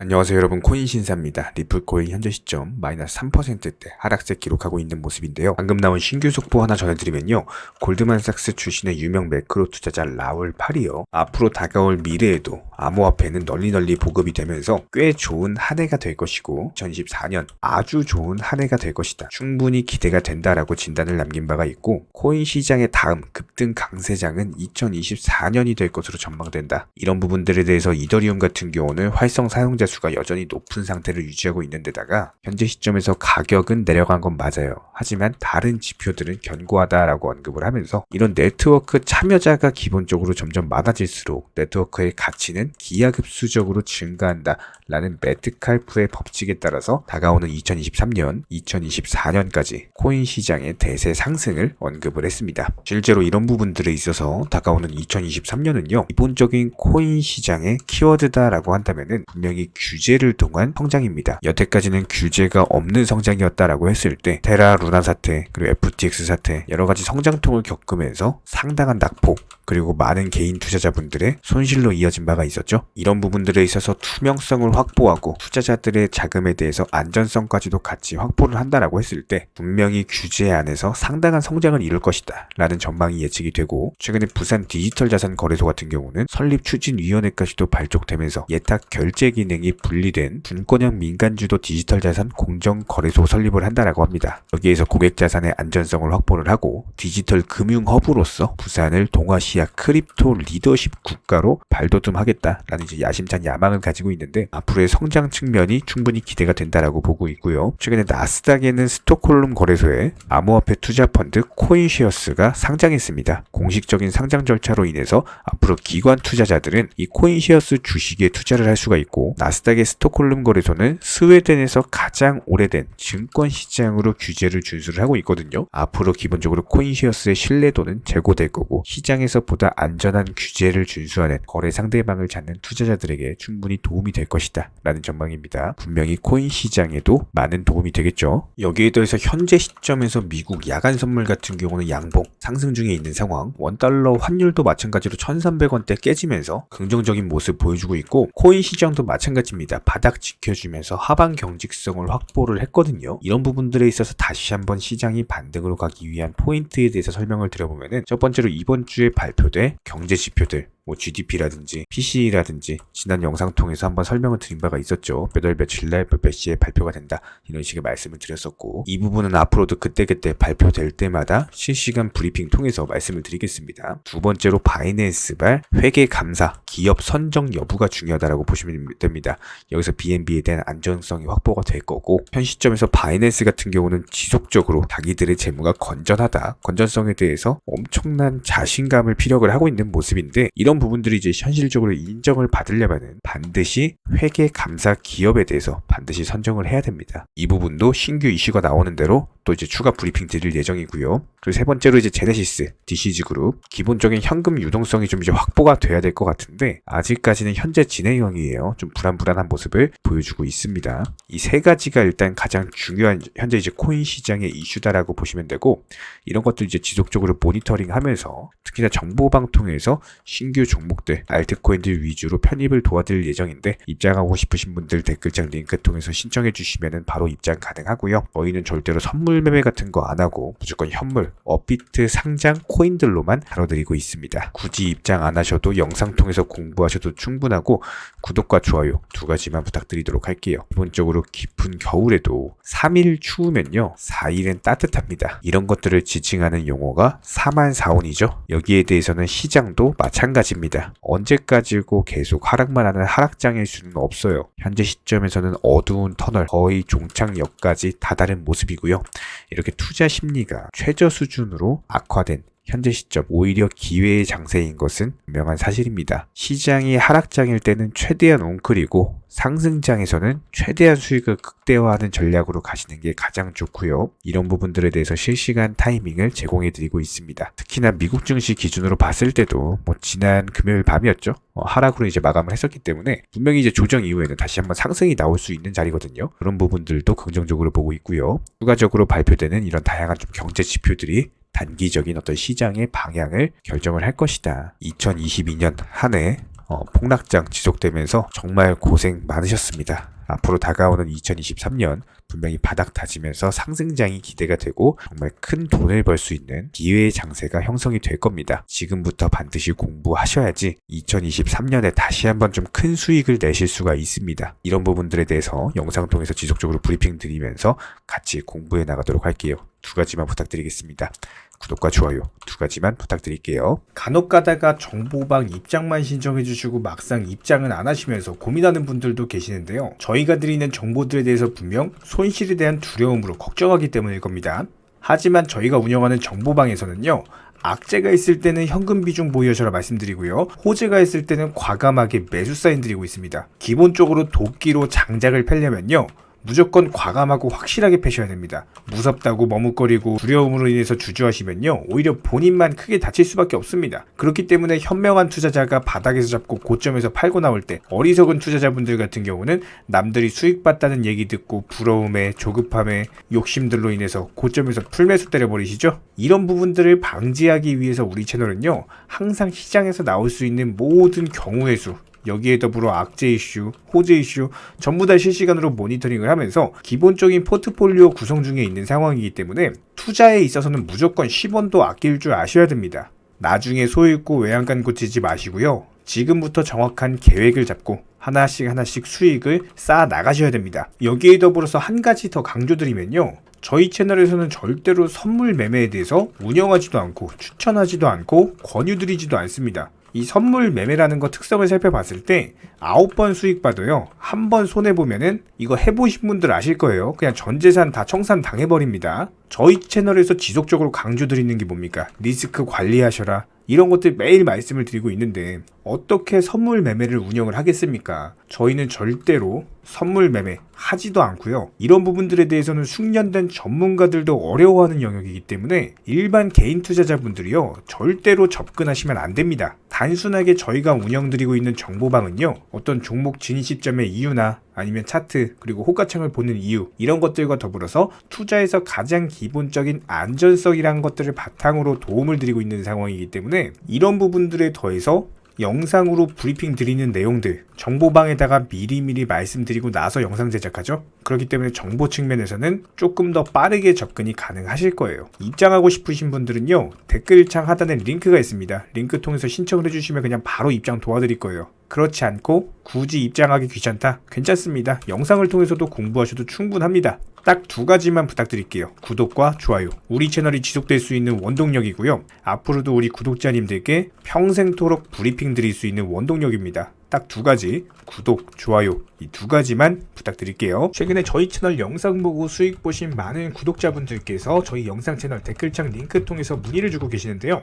안녕하세요 여러분 코인 신사입니다. 리플코인 현재 시점 마이너스 3%대 하락세 기록하고 있는 모습인데요. 방금 나온 신규 속보 하나 전해드리면요. 골드만삭스 출신의 유명 매크로 투자자 라울 파리요. 앞으로 다가올 미래에도 암호화폐는 널리 널리 보급이 되면서 꽤 좋은 한 해가 될 것이고 2024년 아주 좋은 한 해가 될 것이다. 충분히 기대가 된다라고 진단을 남긴 바가 있고 코인 시장의 다음 급등 강세장은 2024년이 될 것으로 전망된다. 이런 부분들에 대해서 이더리움 같은 경우는 활성 사용자 수가 여전히 높은 상태를 유지하고 있는 데다가 현재 시점에서 가격은 내려간 건 맞아요. 하지만 다른 지표들은 견고하다라고 언급을 하면서 이런 네트워크 참여자가 기본적으로 점점 많아질수록 네트워크의 가치는 기하급수적으로 증가한다. 라는 매트칼프의 법칙에 따라서 다가오는 2023년, 2024년까지 코인 시장의 대세 상승을 언급을 했습니다. 실제로 이런 부분들에 있어서 다가오는 2023년은요, 기본적인 코인 시장의 키워드다라고 한다면은 분명히 규제를 통한 성장입니다. 여태까지는 규제가 없는 성장이었다라고 했을 때 테라 루나 사태 그리고 FTX 사태 여러 가지 성장통을 겪으면서 상당한 낙폭 그리고 많은 개인 투자자분들의 손실로 이어진 바가 있었죠. 이런 부분들에 있어서 투명성을 확보하고 투자자들의 자금에 대해서 안전성까지도 같이 확보를 한다라고 했을 때 분명히 규제 안에서 상당한 성장을 이룰 것이다 라는 전망이 예측이 되고 최근에 부산 디지털 자산 거래소 같은 경우는 설립 추진 위원회까지도 발족되면서 예탁 결제 기능이 분리된 분권형 민간주도 디지털 자산 공정 거래소 설립을 한다라고 합니다. 여기에서 고객 자산의 안전성을 확보를 하고 디지털 금융 허브로서 부산을 동아시 아 크립토 리더십 국가로 발돋움하겠다라는 이제 야심찬 야망을 가지고 있는데 앞으로의 성장 측면이 충분히 기대가 된다라고 보고 있고요. 최근에 나스닥에는 스톡홀름 거래소에 암호화폐 투자 펀드 코인시어스가 상장했습니다. 공식적인 상장 절차로 인해서 앞으로 기관 투자자들은 이 코인시어스 주식에 투자를 할 수가 있고 나스닥의 스톡홀름 거래소는 스웨덴에서 가장 오래된 증권 시장으로 규제를 준수를 하고 있거든요. 앞으로 기본적으로 코인시어스의 신뢰도는 제고될 거고 시장에서 보다 안전한 규제를 준수하는 거래 상대방을 찾는 투자자들에게 충분히 도움이 될 것이다 라는 전망입니다. 분명히 코인 시장에도 많은 도움이 되겠죠. 여기에 더해서 현재 시점에서 미국 야간 선물 같은 경우는 양봉 상승 중에 있는 상황 원달러 환율도 마찬가지로 1300원대 깨지면서 긍정적인 모습 보여주고 있고 코인 시장도 마찬가지입니다. 바닥 지켜주면서 하방 경직성을 확보를 했거든요. 이런 부분들에 있어서 다시 한번 시장이 반등으로 가기 위한 포인트에 대해서 설명을 드려보면은 첫 번째로 이번 주에 발 표된 경제 지표들 뭐 GDP라든지 PC라든지 지난 영상 통해서 한번 설명을 드린 바가 있었죠. 몇 월 며칠 날 몇 시에 발표가 된다. 이런 식의 말씀을 드렸었고 이 부분은 앞으로도 그때그때 발표될 때마다 실시간 브리핑 통해서 말씀을 드리겠습니다. 두 번째로 바이낸스발 회계 감사 기업 선정 여부가 중요하다라고 보시면 됩니다. 여기서 BNB에 대한 안전성이 확보가 될 거고 현 시점에서 바이낸스 같은 경우는 지속적으로 자기들의 재무가 건전하다. 건전성에 대해서 엄청난 자신감을 피력을 하고 있는 모습인데 이런 이런 부분들이 이제 현실적으로 인정을 받으려면은 반드시 회계 감사 기업에 대해서 반드시 선정을 해야 됩니다. 이 부분도 신규 이슈가 나오는 대로 또 이제 추가 브리핑 드릴 예정이고요. 그리고 세 번째로 이제 제네시스, 디시즈 그룹 기본적인 현금 유동성이 좀 이제 확보가 돼야 될 것 같은데 아직까지는 현재 진행형이에요. 좀 불안불안한 모습을 보여주고 있습니다. 이 세 가지가 일단 가장 중요한 현재 이제 코인 시장의 이슈다라고 보시면 되고 이런 것들 이제 지속적으로 모니터링하면서 특히나 정보방통에서 신규 종목들 알트코인들 위주로 편입을 도와드릴 예정인데 입장하고 싶으신 분들 댓글창 링크 통해서 신청해 주시면 바로 입장 가능하고요. 저희는 절대로 선물 매매 같은 거 안 하고 무조건 현물 업비트 상장 코인들로만 다뤄드리고 있습니다. 굳이 입장 안 하셔도 영상 통해서 공부하셔도 충분하고 구독과 좋아요 두 가지만 부탁드리도록 할게요. 기본적으로 깊은 겨울에도 3일 추우면요 4일은 따뜻합니다. 이런 것들을 지칭하는 용어가 4만 4원이죠. 여기에 대해서는 시장도 마찬가지입 니다. 언제까지고 계속 하락만 하는 하락장일 수는 없어요. 현재 시점에서는 어두운 터널 거의 종착역까지 다다른 모습이고요. 이렇게 투자 심리가 최저 수준으로 악화된 현재 시점 오히려 기회의 장세인 것은 분명한 사실입니다. 시장이 하락장일 때는 최대한 웅크리고 상승장에서는 최대한 수익을 극대화하는 전략으로 가시는 게 가장 좋고요. 이런 부분들에 대해서 실시간 타이밍을 제공해 드리고 있습니다. 특히나 미국 증시 기준으로 봤을 때도 뭐 지난 금요일 밤이었죠. 어, 하락으로 이제 마감을 했었기 때문에 분명히 이제 조정 이후에는 다시 한번 상승이 나올 수 있는 자리거든요. 그런 부분들도 긍정적으로 보고 있고요. 추가적으로 발표되는 이런 다양한 좀 경제 지표들이 단기적인 어떤 시장의 방향을 결정을 할 것이다. 2022년 한해 어, 폭락장 지속되면서 정말 고생 많으셨습니다. 앞으로 다가오는 2023년 분명히 바닥 다지면서 상승장이 기대가 되고 정말 큰 돈을 벌 수 있는 기회의 장세가 형성이 될 겁니다. 지금부터 반드시 공부하셔야지 2023년에 다시 한번 좀 큰 수익을 내실 수가 있습니다. 이런 부분들에 대해서 영상 통해서 지속적으로 브리핑 드리면서 같이 공부해 나가도록 할게요. 두 가지만 부탁드리겠습니다. 구독과 좋아요 두 가지만 부탁드릴게요. 간혹 가다가 정보방 입장만 신청해 주시고 막상 입장은 안 하시면서 고민하는 분들도 계시는데요. 저희 가 드리는 정보들에 대해서 분명 손실에 대한 두려움으로 걱정하기 때문일 겁니다. 하지만 저희가 운영하는 정보방에서는요. 악재가 있을 때는 현금 비중 보유하셔라 말씀드리고요. 호재가 있을 때는 과감하게 매수 사인 드리고 있습니다. 기본적으로 도끼로 장작을 펴려면요. 무조건 과감하고 확실하게 패셔야 됩니다. 무섭다고 머뭇거리고 두려움으로 인해서 주저하시면요. 오히려 본인만 크게 다칠 수밖에 없습니다. 그렇기 때문에 현명한 투자자가 바닥에서 잡고 고점에서 팔고 나올 때 어리석은 투자자분들 같은 경우는 남들이 수익 봤다는 얘기 듣고 부러움에 조급함에 욕심들로 인해서 고점에서 풀매수 때려버리시죠? 이런 부분들을 방지하기 위해서 우리 채널은요. 항상 시장에서 나올 수 있는 모든 경우의 수 여기에 더불어 악재 이슈, 호재 이슈 전부 다 실시간으로 모니터링을 하면서 기본적인 포트폴리오 구성 중에 있는 상황이기 때문에 투자에 있어서는 무조건 10원도 아낄 줄 아셔야 됩니다. 나중에 소 잃고 외양간 고치지 마시고요. 지금부터 정확한 계획을 잡고 하나씩 하나씩 수익을 쌓아 나가셔야 됩니다. 여기에 더불어서 한 가지 더 강조드리면요. 저희 채널에서는 절대로 선물 매매에 대해서 운영하지도 않고 추천하지도 않고 권유드리지도 않습니다. 이 선물 매매라는 거 특성을 살펴봤을 때 아홉 번 수익 받아요. 한 번 손해 보면은 이거 해보신 분들 아실 거예요. 그냥 전 재산 다 청산 당해버립니다. 저희 채널에서 지속적으로 강조드리는 게 뭡니까? 리스크 관리하셔라. 이런 것들 매일 말씀을 드리고 있는데 어떻게 선물 매매를 운영을 하겠습니까? 저희는 절대로 선물 매매 하지도 않고요. 이런 부분들에 대해서는 숙련된 전문가들도 어려워하는 영역이기 때문에 일반 개인 투자자분들이요. 절대로 접근하시면 안 됩니다. 단순하게 저희가 운영드리고 있는 정보방은요. 어떤 종목 진입 시점의 이유나 아니면 차트 그리고 호가창을 보는 이유 이런 것들과 더불어서 투자에서 가장 기본적인 안전성이라는 것들을 바탕으로 도움을 드리고 있는 상황이기 때문에 이런 부분들에 더해서 영상으로 브리핑 드리는 내용들 정보방에다가 미리미리 말씀드리고 나서 영상 제작하죠. 그렇기 때문에 정보 측면에서는 조금 더 빠르게 접근이 가능하실 거예요. 입장하고 싶으신 분들은요. 댓글창 하단에 링크가 있습니다. 링크 통해서 신청을 해주시면 그냥 바로 입장 도와드릴 거예요. 그렇지 않고 굳이 입장하기 귀찮다? 괜찮습니다. 영상을 통해서도 공부하셔도 충분합니다. 딱 두 가지만 부탁드릴게요. 구독과 좋아요. 우리 채널이 지속될 수 있는 원동력이고요. 앞으로도 우리 구독자님들께 평생토록 브리핑 드릴 수 있는 원동력입니다. 딱 두 가지 구독, 좋아요 이 두 가지만 부탁드릴게요. 최근에 저희 채널 영상 보고 수익 보신 많은 구독자분들께서 저희 영상 채널 댓글창 링크 통해서 문의를 주고 계시는데요.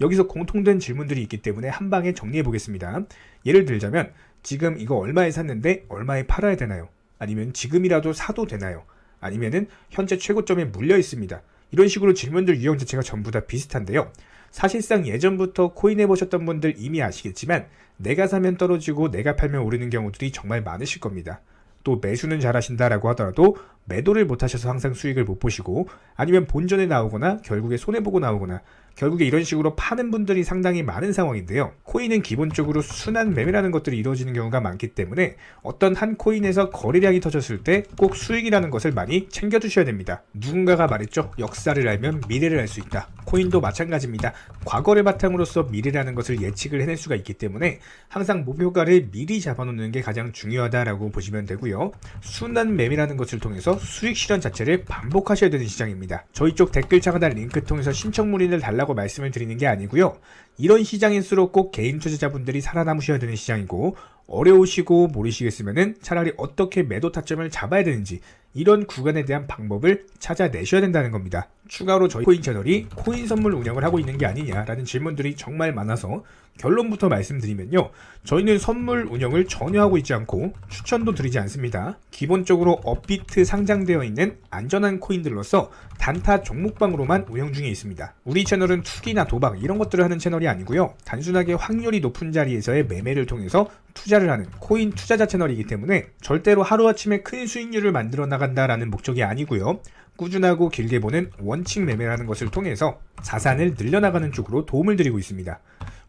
여기서 공통된 질문들이 있기 때문에 한 방에 정리해 보겠습니다. 예를 들자면 지금 이거 얼마에 샀는데 얼마에 팔아야 되나요? 아니면 지금이라도 사도 되나요? 아니면은 현재 최고점에 물려 있습니다. 이런 식으로 질문들 유형 자체가 전부 다 비슷한데요. 사실상 예전부터 코인 해보셨던 분들 이미 아시겠지만 내가 사면 떨어지고 내가 팔면 오르는 경우들이 정말 많으실 겁니다. 또 매수는 잘하신다라고 하더라도 매도를 못하셔서 항상 수익을 못 보시고 아니면 본전에 나오거나 결국에 손해보고 나오거나 결국에 이런 식으로 파는 분들이 상당히 많은 상황인데요. 코인은 기본적으로 순환 매매라는 것들이 이루어지는 경우가 많기 때문에 어떤 한 코인에서 거래량이 터졌을 때 꼭 수익이라는 것을 많이 챙겨두셔야 됩니다. 누군가가 말했죠. 역사를 알면 미래를 알 수 있다. 코인도 마찬가지입니다. 과거를 바탕으로서 미래라는 것을 예측을 해낼 수가 있기 때문에 항상 목표가를 미리 잡아놓는 게 가장 중요하다라고 보시면 되고요. 순환 매매라는 것을 통해서 수익 실현 자체를 반복하셔야 되는 시장입니다. 저희 쪽 댓글창 하단 링크 통해서 신청 문의를 달라 고 말씀을 드리는 게 아니고요. 이런 시장일수록 꼭 개인 투자자분들이 살아남으셔야 되는 시장이고 어려우시고 모르시겠으면은 차라리 어떻게 매도 타점을 잡아야 되는지 이런 구간에 대한 방법을 찾아내셔야 된다는 겁니다. 추가로 저희 코인 채널이 코인 선물 운영을 하고 있는 게 아니냐라는 질문들이 정말 많아서 결론부터 말씀드리면요. 저희는 선물 운영을 전혀 하고 있지 않고 추천도 드리지 않습니다. 기본적으로 업비트 상장되어 있는 안전한 코인들로서 단타 종목방으로만 운영 중에 있습니다. 우리 채널은 투기나 도박 이런 것들을 하는 채널이 아니고요. 단순하게 확률이 높은 자리에서의 매매를 통해서 투자를 하는 코인 투자자 채널이기 때문에 절대로 하루아침에 큰 수익률을 만들어 나간다라는 목적이 아니고요. 꾸준하고 길게 보는 원칙 매매라는 것을 통해서 자산을 늘려나가는 쪽으로 도움을 드리고 있습니다.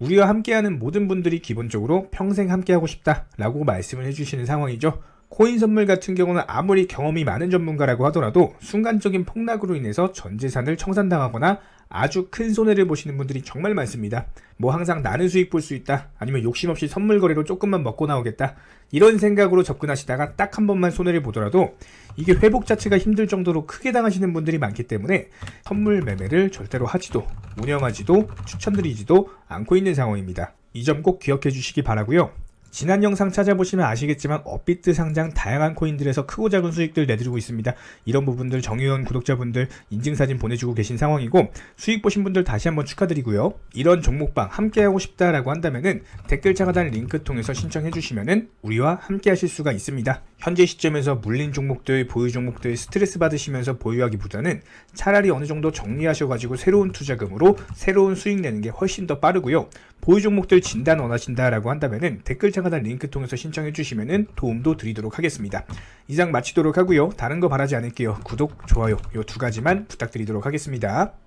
우리와 함께하는 모든 분들이 기본적으로 평생 함께하고 싶다라고 말씀을 해주시는 상황이죠. 코인 선물 같은 경우는 아무리 경험이 많은 전문가라고 하더라도 순간적인 폭락으로 인해서 전 재산을 청산당하거나 아주 큰 손해를 보시는 분들이 정말 많습니다. 뭐 항상 나는 수익 볼 수 있다. 아니면 욕심 없이 선물 거래로 조금만 먹고 나오겠다. 이런 생각으로 접근하시다가 딱 한 번만 손해를 보더라도 이게 회복 자체가 힘들 정도로 크게 당하시는 분들이 많기 때문에 선물 매매를 절대로 하지도 운영하지도 추천드리지도 않고 있는 상황입니다. 이 점 꼭 기억해 주시기 바라고요. 지난 영상 찾아보시면 아시겠지만 업비트 상장 다양한 코인들에서 크고 작은 수익들 내드리고 있습니다. 이런 부분들 정의원 구독자분들 인증사진 보내주고 계신 상황이고 수익 보신 분들 다시 한번 축하드리고요. 이런 종목방 함께하고 싶다라고 한다면은 댓글창 하단 링크 통해서 신청해 주시면은 우리와 함께하실 수가 있습니다. 현재 시점에서 물린 종목들, 보유 종목들 스트레스 받으시면서 보유하기보다는 차라리 어느 정도 정리하셔가지고 새로운 투자금으로 새로운 수익 내는 게 훨씬 더 빠르고요. 보유 종목들 진단 원하신다라고 한다면은 댓글창 하단 링크 통해서 신청해 주시면은 도움도 드리도록 하겠습니다. 이상 마치도록 하고요. 다른 거 바라지 않을게요. 구독, 좋아요 요 두 가지만 부탁드리도록 하겠습니다.